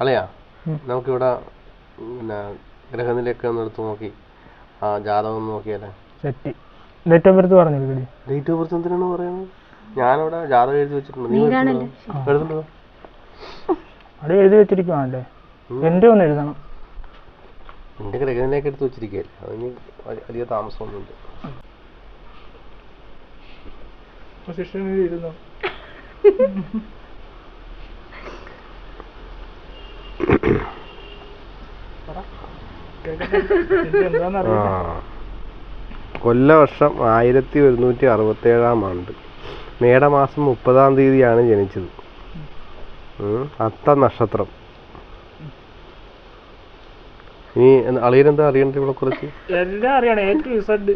അല്ലയാ. നമുക്കിവിടെ പിന്നെ ഗ്രഹനിലയൊക്കെ ഒന്ന് എടുത്ത് നോക്കി. ആ ജാതകം ഒന്ന് നോക്കിയാലേ സെറ്റ്. ഡേറ്റ് ഓഫ് ബർത്ത് പറഞ്ഞു ഡേറ്റ് ഓഫ് ബർത്ത് എന്തിനാണ് പറയുന്നത്? ഞാനിവിടെ ജാതകം എഴുതി വെച്ചിട്ടുണ്ട്. നീ? എടുത്തിട്ടുണ്ടോ? അവിടെ എഴുതി വെച്ചിരിക്കുവാണല്ലേ? എന്റെ ഒന്ന് എഴുതണം. എന്റെ ഗ്രഹനിലയൊക്കെ എടുത്ത് വെച്ചിരിക്കുകയല്ലേ? അതിന് വലിയ- വലിയ താമസമൊന്നുമില്ല. ഇരുന്നോ ആ കൊല്ലവർഷം ആയിരത്തി ഒരുന്നൂറ്റി അറുപത്തേഴാം ആണ്ട്. മേടമാസം മുപ്പതാം തീയതിയാണ് ജനിച്ചത്. അത്ത നക്ഷത്രം. ഇനി അളിയനെന്താ അറിയണ്ട ഇവിടെ കുറച്ച്? എല്ലാം അറിയണം. എ ടു ഇസഡ്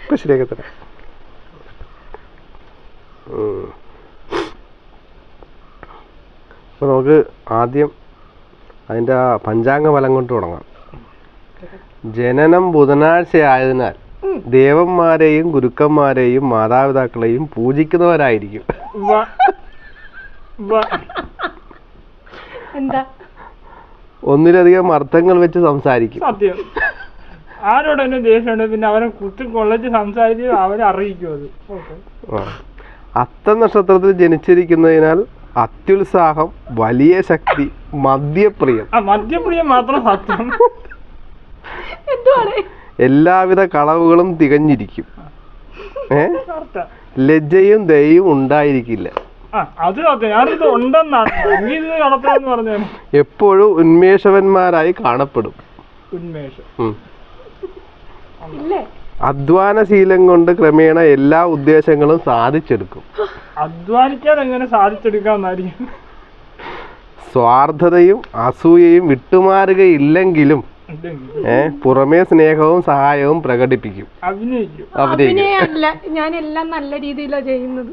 ഇപ്പൊ ശരിയാക്കി തരാം. ഉം. അപ്പൊ നമുക്ക് ആദ്യം അതിന്റെ ആ പഞ്ചാംഗ ഫലം കൊണ്ട് തുടങ്ങാം. ജനനം ബുധനാഴ്ച ആയതിനാൽ ദേവന്മാരെയും ഗുരുക്കന്മാരെയും മാതാപിതാക്കളെയും പൂജിക്കുന്നവരായിരിക്കും. എന്താ? ഒന്നിലധികം അർത്ഥങ്ങൾ വെച്ച് സംസാരിക്കും. സത്യം. ആരോട് എന്നെ ദേഷ്യമുണ്ട്? പിന്നെ അവനെ കുത്തി കൊള്ളച്ച് സംസാരിച്ച് അവരെ അറിയിക്കും അത്. അത്ത നക്ഷത്രത്തിൽ ജനിച്ചിരിക്കുന്നതിനാൽ അത്യുത്സാഹം വലിയ ശക്തി മദ്യപ്രിയം. ആ മദ്യപ്രിയം മാത്രം സത്യം. എല്ലാവിധ കളവുകളും തികഞ്ഞിരിക്കും. ഏ. ലജ്ജയും ദയയും ഉണ്ടായിരിക്കില്ല. ആ അത് സത്യം. ഞാനിത് ഉണ്ടെന്നാണ്. എങ്കിൽ ഇത് കളപ്പുറന്ന് പറഞ്ഞു. എപ്പോഴും ഉന്മേഷവന്മാരായി കാണപ്പെടും. ഉന്മേഷം. ഇല്ലേ? അധ്വാനശീലം കൊണ്ട് ക്രമേണ എല്ലാ ഉദ്ദേശങ്ങളും സാധിച്ചെടുക്കും. അധ്വാനിക്കാതെ എങ്ങനെ സാധിച്ചെടുക്കാം സ്വാർത്ഥതയും അസൂയയും വിട്ടുമാറുകയില്ലെങ്കിലും ഏ പുറമേ സ്നേഹവും സഹായവും പ്രകടിപ്പിക്കും. അഭിനയിക്കും. അഭിനയിക്കും. ഞാൻ എല്ലാം നല്ല രീതിയിലാണ് ചെയ്യുന്നത്.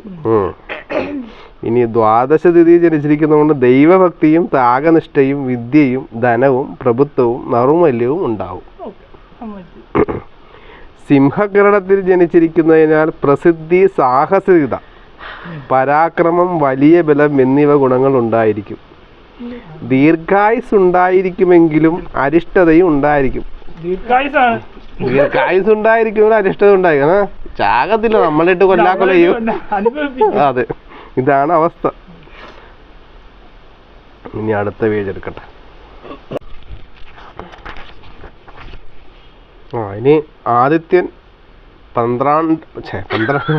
ഇനി ദ്വാദശ തിഥി ജനിച്ചിരിക്കുന്നതുകൊണ്ട് ദൈവഭക്തിയും ത്യാഗനിഷ്ഠയും വിദ്യയും ധനവും പ്രഭുത്വവും നറുമല്യവും ഉണ്ടാവും. സിംഹഗ്രഹണത്തിൽ ജനിച്ചിരിക്കുന്നതിനാൽ പ്രസിദ്ധി സാഹസികത പരാക്രമം വലിയ ബലം എന്നിവ ഗുണങ്ങൾ ഉണ്ടായിരിക്കും. ദീർഘായുസ് ഉണ്ടായിരിക്കുമെങ്കിലും അരിഷ്ടതയും ഉണ്ടായിരിക്കും. ദീർഘായുസ് ഉണ്ടായിരിക്കും അരിഷ്ടത ഉണ്ടായിരിക്കും. ചാകത്തില്ല. നമ്മളിട്ട് കൊല്ലാക്കൊല ചെയ്യും അതെ. ഇതാണ് അവസ്ഥ. ഇനി അടുത്ത പേജ് എടുക്കട്ടെ. ആ ഇനി ആദിത്യൻ പന്ത്രണ്ട് ഛേ, പന്ത്രണ്ട്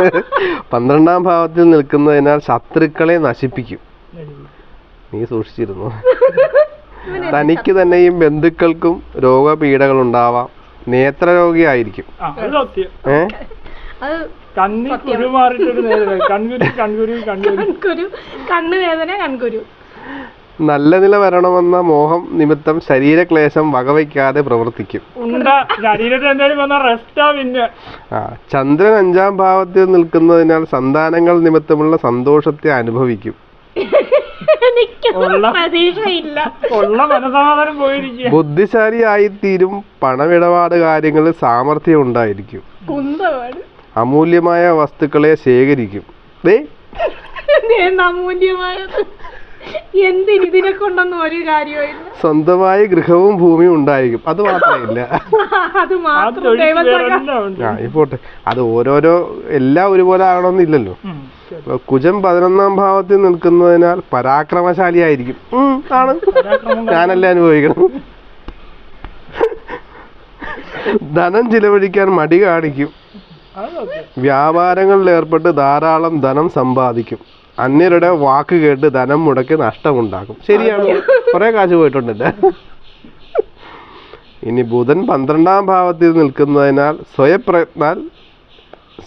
പന്ത്രണ്ടാം ഭാവത്തിൽ നിൽക്കുന്നതിനാൽ ശത്രുക്കളെ നശിപ്പിക്കും. നീ സൂക്ഷിച്ചിരുന്നു. തനിക്ക് തന്നെയും ബന്ധുക്കൾക്കും രോഗപീഠകൾ ഉണ്ടാവാം നേത്രരോഗിയായിരിക്കും ഏ? കണ്ണി കുരു മാറിയിട്ടൊരു നേരെ കൺകുരു കൺകുരു കൺകുരു. കൺകുരു കണ്ണ് വേദന കൺകുരു. നല്ല നില വരണമെന്ന മോഹം നിമിത്തം ശരീരക്ലേശം വകവയ്ക്കാതെ പ്രവർത്തിക്കും. ആ ചന്ദ്രൻ അഞ്ചാം ഭാവത്തിൽ നിൽക്കുന്നതിനാൽ സന്താനങ്ങൾ നിമിത്തമുള്ള സന്തോഷത്തെ അനുഭവിക്കും. ബുദ്ധിശാലിയായിത്തീരും പണമിടപാട് കാര്യങ്ങളിൽ സാമർഥ്യം ഉണ്ടായിരിക്കും. അമൂല്യമായ വസ്തുക്കളെ ശേഖരിക്കും. ദേ. അമൂല്യമായത്? എന്തിന് കൊണ്ടൊന്നും ഒരു കാര്യമില്ല സ്വന്തമായി ഗൃഹവും ഭൂമിയും ഉണ്ടായിരിക്കും. അത് മാത്രമില്ല അത് അത് മാത്രം പോട്ടെ. ഓരോരോ എല്ലാം ഒരുപോലെ ആകണമെന്നില്ലല്ലോ. കുജം പതിനൊന്നാം ഭാവത്തിൽ നിൽക്കുന്നതിനാൽ പരാക്രമശാലിയായിരിക്കും. ആയിരിക്കും ആണ്. ഞാനല്ല അനുഭവിക്കണം. ധനം ചിലവഴിക്കാൻ മടി കാണിക്കും. വ്യാപാരങ്ങളിൽ ഏർപ്പെട്ട് ധാരാളം ധനം സമ്പാദിക്കും. അന്യരുടെ വാക്ക് കേട്ട് ധനം മുടക്കി നഷ്ടമുണ്ടാക്കും. ശരിയാണ്. കുറെ കാശ് പോയിട്ടുണ്ടല്ലേ? ഇനി ബുധൻ പന്ത്രണ്ടാം ഭാവത്തിൽ നിൽക്കുന്നതിനാൽ സ്വയപ്രയത്നാൽ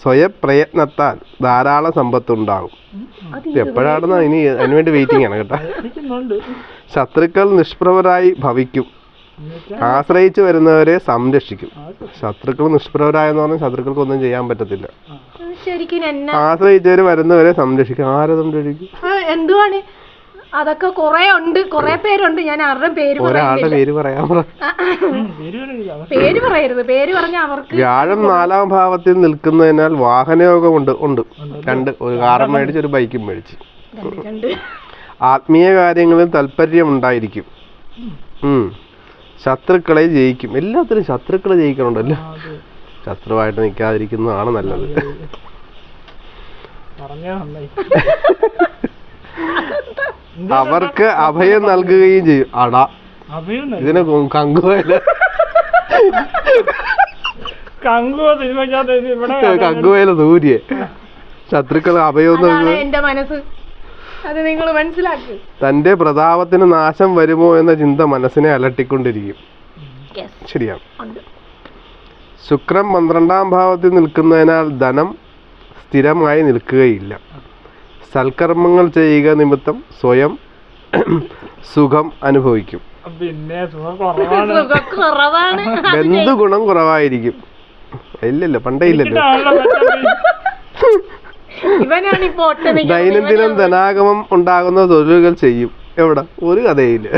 സ്വയപ്രയത്നത്താൽ ധാരാളം സമ്പത്തുണ്ടാകും. ഉണ്ടാകും എപ്പോഴാണെന്നാ ഇനി അതിനുവേണ്ടി വെയിറ്റിംഗ് ആണ് കേട്ടോ. ശത്രുക്കൾ നിഷ്പ്രഭരായി ഭവിക്കും. ആശ്രയിച്ചു വരുന്നവരെ സംരക്ഷിക്കും. ശത്രുക്കൾ നിഷ്പ്രവരായെന്ന് പറഞ്ഞാൽ ശത്രുക്കൾക്ക് ഒന്നും ചെയ്യാൻ പറ്റത്തില്ല. ശരിക്കും എന്നെ ആശ്രയിച്ചവര് വരുന്നവരെ സംരക്ഷിക്കും. ആരെ സംരക്ഷിക്കും? ആ, എന്തുവാണ്? അതൊക്കെ കൊറേ ഉണ്ട് കൊറേ പേരുണ്ട്. ഞാൻ ആരുടെ പേര് ഒരാളുടെ പറയുന്നില്ല. പേര് പറയാൻ പറ. പേര് പറയരുത് പേര് പറഞ്ഞ അവർക്ക് വ്യാഴം നാലാം ഭാവത്തിൽ നിൽക്കുന്നതിനാൽ വാഹനയോഗം ഉണ്ട്. ഉണ്ട് രണ്ട് ഒരു കാറും മേടിച്ച് ഒരു ബൈക്കും മേടിച്ച്. രണ്ട് രണ്ട്. ആത്മീയ കാര്യങ്ങളിൽ താല്പര്യമുണ്ടായിരിക്കും ഉം. ശത്രുക്കളെ ജയിക്കും. എല്ലാത്തിനും ശത്രുക്കളെ ജയിക്കണുണ്ടല്ലോ. ശത്രുവായിട്ട് നിൽക്കാതിരിക്കുന്നതാണ് നല്ലത്. അവർക്ക് അഭയം നൽകുകയും ചെയ്യും. അടാ ഇതിനെ കങ്കുവല്ല കങ്കുവ സൂര്യ. ശത്രുക്കൾ അഭയം നൽകുക. എന്റെ മനസ്സ്. അത് നിങ്ങൾ മനസ്സിലാക്ക്. തന്റെ പ്രതാപത്തിന് നാശം വരുമോ എന്ന ചിന്ത മനസ്സിനെ അലട്ടിക്കൊണ്ടിരിക്കും. ശരിയാണ്. ശുക്രം ശുക്രൻ പന്ത്രണ്ടാം ഭാവത്തിൽ നിൽക്കുന്നതിനാൽ ധനം സ്ഥിരമായി നിൽക്കുകയില്ല. സൽക്കർമ്മങ്ങൾ ചെയ്യുക നിമിത്തം സ്വയം സുഖം അനുഭവിക്കും. പിന്നെ സുഖം കുറവാണ്. സുഖക്കുറവാണ് ബന്ധുഗുണം കുറവായിരിക്കും. ഇല്ലല്ലോ പണ്ടേ ഇല്ലല്ലോ. ദൈനംദിനം ധനാഗമം ഉണ്ടാകുന്ന തൊഴിലുകൾ ചെയ്യും. എവിടെ? ഒരു കഥയില്ല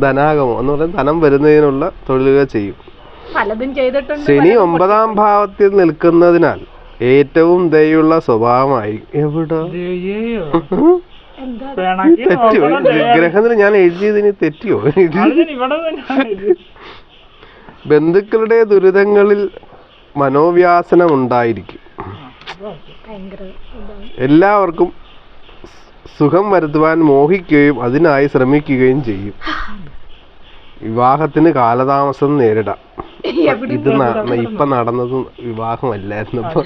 ധനാഗമം എന്ന് പറയുന്നത് ധനം വരുന്നതിനുള്ള തൊഴിലുകൾ ചെയ്യും. ശനി ഒമ്പതാം ഭാവത്തിൽ നിൽക്കുന്നതിനാൽ ഏറ്റവും ദയുള്ള സ്വഭാവമായി എവിടെ? ഗ്രഹത്തിന് തെറ്റിയോ നോക്കണം ഞാൻ എഴുതിയതിന് തെറ്റിയോ. ബന്ധുക്കളുടെ ദുരിതങ്ങളിൽ മനോവ്യാസനം ഉണ്ടായിരിക്കും. എല്ലാവർക്കും സുഖം വരുത്തുവാൻ മോഹിക്കുകയും അതിനായി ശ്രമിക്കുകയും ചെയ്യും. വിവാഹത്തിന് കാലതാമസം നേരിടാം. ഇത് ഇപ്പൊ നടന്നത് വിവാഹമല്ലായിരുന്നു. ഇപ്പൊ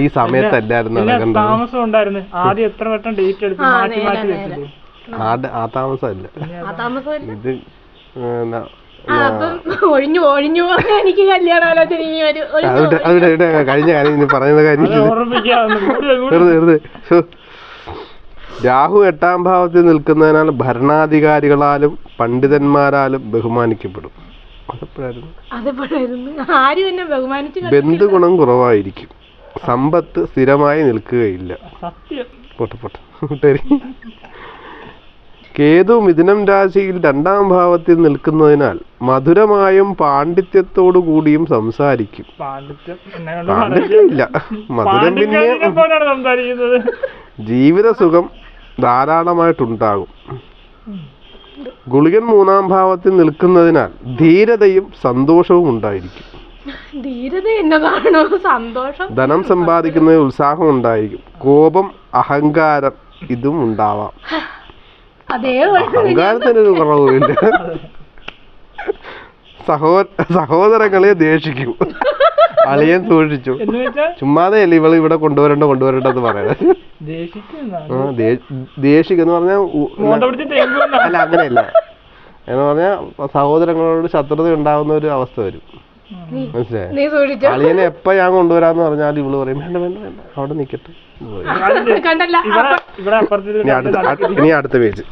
ഈ സമയത്തല്ലായിരുന്നു നടക്കേണ്ടത്. താമസം ഉണ്ടായിരുന്നു. ആദ്യം എത്ര വട്ടം ഡേറ്റ് എടുത്ത് മാറ്റി മാറ്റി. വെച്ചില്ലേ ആ താമസമല്ല. ഇത് അപ്പം ഒഴിഞ്ഞു ഒഴിഞ്ഞു എനിക്ക് കല്യാണാലോചന ഇനി അവിടെ കഴിഞ്ഞ കാര്യം പറയുന്ന കാര്യം വെറുതെ വെറുതെ. രാഹു എട്ടാം ഭാവത്തിൽ നിൽക്കുന്നതിനാൽ ഭരണാധികാരികളാലും പണ്ഡിതന്മാരാലും ബഹുമാനിക്കപ്പെടും. ബന്ധു ഗുണം ആരും എന്നെ ബഹുമാനിച്ചു ബന്ധുഗുണം കുറവായിരിക്കും. സമ്പത്ത് സ്ഥിരമായി നിൽക്കുകയില്ല. സത്യം. പൊട്ട പോട്ടെ. കേതു മിഥുനം രാശിയിൽ രണ്ടാം ഭാവത്തിൽ നിൽക്കുന്നതിനാൽ മധുരമായും പാണ്ഡിത്യത്തോടു കൂടിയും സംസാരിക്കും. പാണ്ഡിത്യം എന്നെ കൊണ്ട് ഇല്ല മധുരം പിന്നെ ജീവിത സുഖം ധാരാളമായിട്ടുണ്ടാകും. ഗുളികൻ മൂന്നാം ഭാവത്തിൽ നിൽക്കുന്നതിനാൽ ധീരതയും സന്തോഷവും ഉണ്ടായിരിക്കും. ധീരത എന്നതാണോ? സന്തോഷം. ധനം സമ്പാദിക്കുന്നതിൽ ഉത്സാഹം ഉണ്ടായിരിക്കും. കോപം അഹങ്കാരം ഇതും ഉണ്ടാവാം. അഹങ്കാരത്തിനൊരു കുറവുമില്ല സഹോ സഹോദരങ്ങളെ ദേഷിക്കും. അളിയൻ സൂക്ഷിച്ചു. ചുമ്മാതെ അല്ലേ ഇവൾ ഇവിടെ കൊണ്ടുവരണ്ട കൊണ്ടുവരണ്ട എന്ന് പറയുന്നത്. ദേഷിക്കെന്ന്? പറഞ്ഞാൽ അല്ല അങ്ങനെയല്ല. എന്ന് പറഞ്ഞാൽ സഹോദരങ്ങളോട് ശത്രുത ഉണ്ടാവുന്ന ഒരു അവസ്ഥ വരും. മനസ്സിലായോ? അളിയനെ എപ്പ ഞാൻ കൊണ്ടുവരാന്ന് പറഞ്ഞാൽ ഇവൾ പറയും വേണ്ട വേണ്ട വേണ്ട അവിടെ നിക്കട്ടെ. കണ്ടല്ല. ഇവിടെ ഇവിടെ അപ്പുറത്ത് ഇനി അടുത്ത പേജ്.